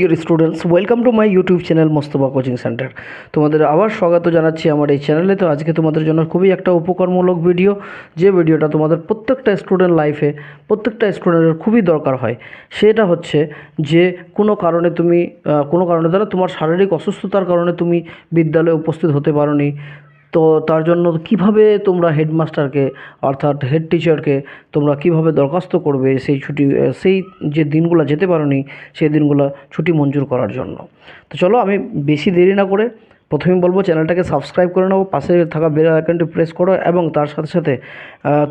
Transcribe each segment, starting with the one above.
Dear students welcome to my YouTube channel Mostafa coaching centre তোমাদের আবার স্বাগত জানাচ্ছি আমার এই চ্যানেলে তো আজকে তোমাদের জন্য খুবই একটা উপকারমূলক ভিডিও যে ভিডিওটা তোমাদের প্রত্যেকটা স্টুডেন্ট লাইফে প্রত্যেকটা স্টুডেন্টের খুবই দরকার হয়, সেটা হচ্ছে যে কোনো কারণে তুমি কোনো কারণে দ্বারা তোমার শারীরিক অসুস্থতার কারণে তুমি বিদ্যালয়ে উপস্থিত হতে পারোনি তো তার জন্য কীভাবে তোমরা হেডমাস্টারকে, অর্থাৎ হেড টিচারকে, তোমরা কীভাবে দরখাস্ত করবে সেই ছুটি সেই যে দিনগুলো যেতে পারোনি, সেই দিনগুলো ছুটি মঞ্জুর করার জন্য? তো চলো আমি বেশি দেরি না করে প্রথমেই বলব, চ্যানেলটাকে সাবস্ক্রাইব করে নাও, পাশে থাকা বেল আইকনটি প্রেস করো এবং তার সাথে সাথে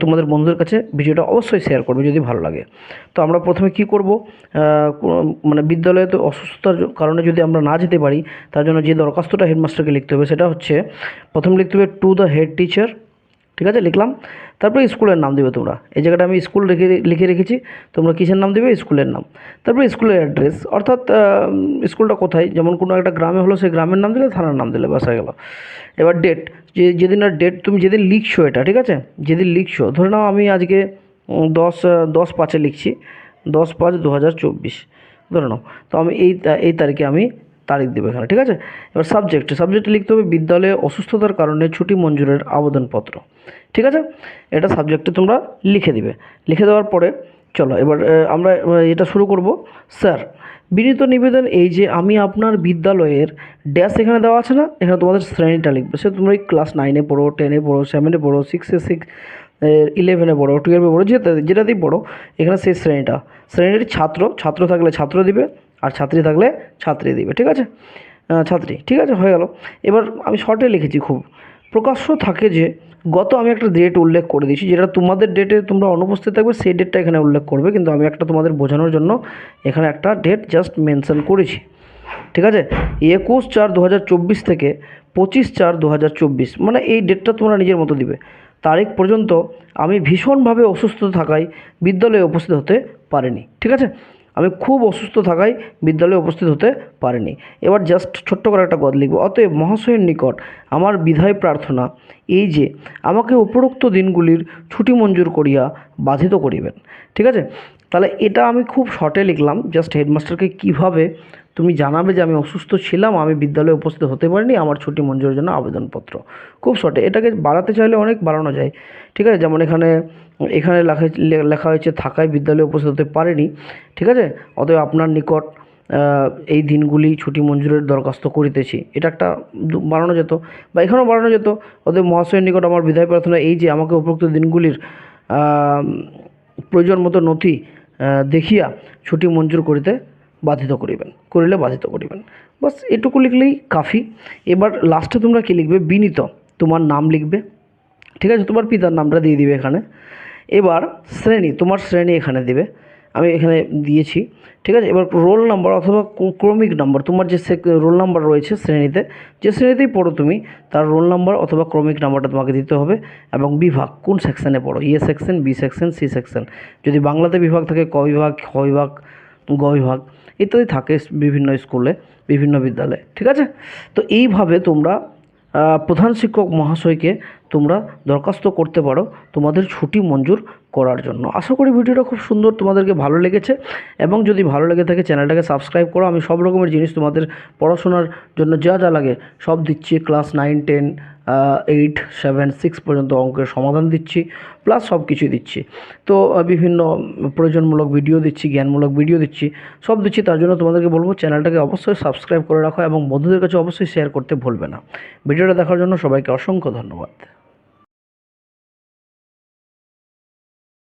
তোমাদের বন্ধুদের কাছে ভিডিওটা অবশ্যই শেয়ার করবে যদি ভালো লাগে। তো আমরা প্রথমে কি করব মানে বিদ্যালয়ে তো অসুস্থতার কারণে যদি আমরা না যেতে পারি, তার জন্য যে দরখাস্তটা হেডমাস্টারকে লিখতে হবে সেটা হচ্ছে, প্রথম লিখতে হবে টু দ্য হেড টিচার ঠিক আছে, লিখলাম। তারপরে স্কুলের নাম দেবে তোমরা। এই জায়গাটা আমি স্কুল রেখে, লিখে রেখেছি, তোমরা কিসের নাম দেবে? স্কুলের নাম। তারপরে স্কুলের অ্যাড্রেস। অর্থাৎ স্কুলটা কোথায়? যেমন কোনো একটা গ্রামে হলো, সেই গ্রামের নাম দিলে, থানার নাম দিলে বাসা গেল। এবার ডেট যে, যেদিন আর ডেট তুমি যেদিন লিখছো এটা, ঠিক আছে? যেদিন লিখছো, ধরে নাও আমি আজকে দশ দশ পাঁচে লিখছি। দশ পাঁচ দু হাজার চব্বিশ। ধরে নাও। তো আমি এই এই তারিখে আমি তারিখ দেবে এখানে, ঠিক আছে? এবার সাবজেক্ট সাবজেক্টে লিখতে হবে বিদ্যালয়ে অসুস্থতার কারণে ছুটি মঞ্জুরের আবেদনপত্র, ঠিক আছে? এটা সাবজেক্টে তোমরা লিখে দিবে, লিখে দেওয়ার পরে চলো, এবার আমরা এটা শুরু করব। স্যার, বিনীত নিবেদন এই যে আমি আপনার বিদ্যালয়ের ড্যাশ এখানে দেওয়া আছে না? এখানে তোমাদের শ্রেণীটা লিখবে। সে তোমরা ক্লাস নাইনে পড়ো টেনে পড়ো সেভেনে পড়ো সিক্সে সিক্স ইলেভেনে পড়ো টুয়েলভে পড়ো, যেটা, যেটাতেই পড়ো, এখানে সেই শ্রেণীটা। শ্রেণির ছাত্র ছাত্র থাকলে ছাত্র দিবে আর ছাত্রী থাকলে ছাত্রী দিবে, ঠিক আছে? ছাত্রী, ঠিক আছে? হয়ে গেল। এবার আমি শর্টে লিখেছি খুব। প্রকাশ্য থাকে যে, গত আমি একটা ডেট উল্লেখ করে দিয়েছি, যেটা তোমাদের ডেটে তোমরা অনুপস্থিত থাকবে, সেই ডেটটা এখানে উল্লেখ করবে, কিন্তু আমি একটা তোমাদের বোঝানোর জন্য এখানে একটা ডেট জাস্ট মেনশন করেছি। ঠিক আছে? একুশ চার দু থেকে পঁচিশ চার দু মানে এই ডেটটা তোমরা নিজের মতো দিবে। তারিখ পর্যন্ত আমি ভীষণভাবে অসুস্থ থাকায় বিদ্যালয়ে উপস্থিত হতে পারিনি, ঠিক আছে? আমি খুব অসুস্থ থাকায় বিদ্যালয়ে উপস্থিত হতে পারিনি। এবার জাস্ট ছোট্ট করে একটা পদ লিখব। অতএব মহাশয়ের নিকট আমার বিধায় প্রার্থনা এই যে, আমাকে উপরোক্ত দিনগুলির ছুটি মঞ্জুর করিয়া বাধিত করিবেন। ঠিক আছে? তাহলে এটা আমি খুব শর্টে লিখলাম। জাস্ট হেডমাস্টারকে কীভাবে তুমি জানাবে যে আমি অসুস্থ ছিলাম, আমি বিদ্যালয়ে উপস্থিত হতে পারিনি, আমার ছুটি মঞ্জুরের জন্য আবেদনপত্র। খুব শর্টে এটাকে বাড়াতে চাইলে অনেক বাড়ানো যায়। ঠিক আছে? যেমন এখানে এখানে লেখা লেখা হয়েছে থাকায় বিদ্যালয়ে উপস্থিত হতে পারেনি। ঠিক আছে? অতএব আপনার নিকট এই দিনগুলি ছুটি মঞ্জুরের দরখাস্ত করিতেছি। এটা একটা বাড়ানো যেত বা এখানেও বাড়ানো যেত। অতএব মহাশয়ের নিকট আমার বিধায় প্রার্থনা এই যে আমাকে উপরোক্ত দিনগুলির প্রয়োজন মতো নথি দেখিয়া ছুটি মঞ্জুর করিতে বাধিত করিবেন, করিলে বাধিত করিবেন। বাস এটুকু লিখলেই কাফি। এবার লাস্টে তোমরা কী লিখবে? বিনীত। তোমার নাম লিখবে। ঠিক আছে? তোমার পিতার নামটা দিয়ে দিবে এখানে। এবার শ্রেণি, তোমার শ্রেণি এখানে দিবে। আমি এখানে দিয়েছি। ঠিক আছে? এবার রোল নাম্বার অথবা ক্রমিক নাম্বার তোমার যে রোল নাম্বার রয়েছে শ্রেণীতে, যে শ্রেণীতেই পড়ো তুমি, তার রোল নাম্বার অথবা ক্রমিক নাম্বারটা তোমাকে দিতে হবে এবং বিভাগ, কোন সেকশানে পড়ো? ইয়ে section B section C section যদি বাংলাতে বিভাগ থাকে, ক বিভাগ, খ বিভাগ গ বিভাগ ইত্যাদি থাকে বিভিন্ন স্কুলে, বিভিন্ন বিদ্যালয়ে, ঠিক আছে? তো এইভাবে তোমরা প্রধান শিক্ষক মহাশয়কে তোমরা দরখাস্ত করতে পারো তোমাদের ছুটি মঞ্জুর করার জন্য। আশা করি ভিডিওটা খুব সুন্দর তোমাদেরকে ভালো লেগেছে এবং যদি ভালো লেগে থাকে চ্যানেলটাকে সাবস্ক্রাইব করো। আমি সব রকমের জিনিস তোমাদের পড়াশোনার জন্য যা যা লাগে সব দিচ্ছি। Class nine, ten eight seven six পর্যন্ত অঙ্কের সমাধান দিচ্ছি প্লাস সব কিছুই দিচ্ছি। তো বিভিন্ন প্রয়োজনমূলক ভিডিও দিচ্ছি, জ্ঞানমূলক ভিডিও দিচ্ছি, সব দিচ্ছি, তার জন্য তোমাদেরকে বলব চ্যানেলটাকে অবশ্যই সাবস্ক্রাইব করে রাখো এবং বন্ধুদের কাছে অবশ্যই শেয়ার করতে ভুলবে না। ভিডিওটা দেখার জন্য সবাইকে অসংখ্য ধন্যবাদ।